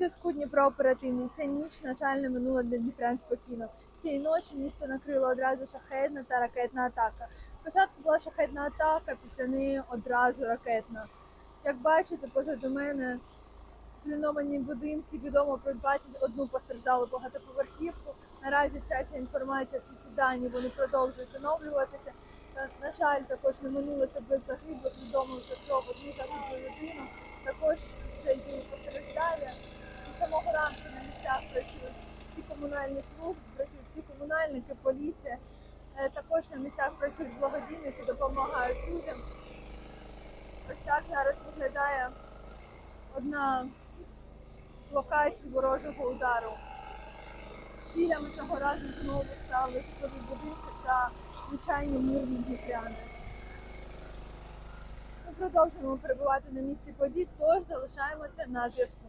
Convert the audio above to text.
зв'язку Дніпро-оперативний. Ця ніч, на жаль, не минула для Дніпрян спокійно. Цієї ночі місто накрило одразу шахетна та ракетна атака. Спочатку була шахетна атака, після неї одразу ракетна. Як бачите, позаду мене зруйновані будинки, відомо про 21 постраждалу багатоповерхівку. Наразі вся ця інформація, всі ці дані вони продовжують оновлюватися. На жаль, також не минулося без загиблих, відомо вже про одну загиблу людину. Також вже є постраждалі. З самого ранку на місцях працюють всі комунальні служби, працюють всі комунальники, поліція. Е, Також на місцях працюють благодійники, допомагають людям. Ось так зараз виглядає одна з локацій ворожого удару. Цілями цього разу знову стали житлові будинки та звичайні мирні дніпряни. Ми продовжуємо перебувати на місці подій, тож залишаємося на зв'язку.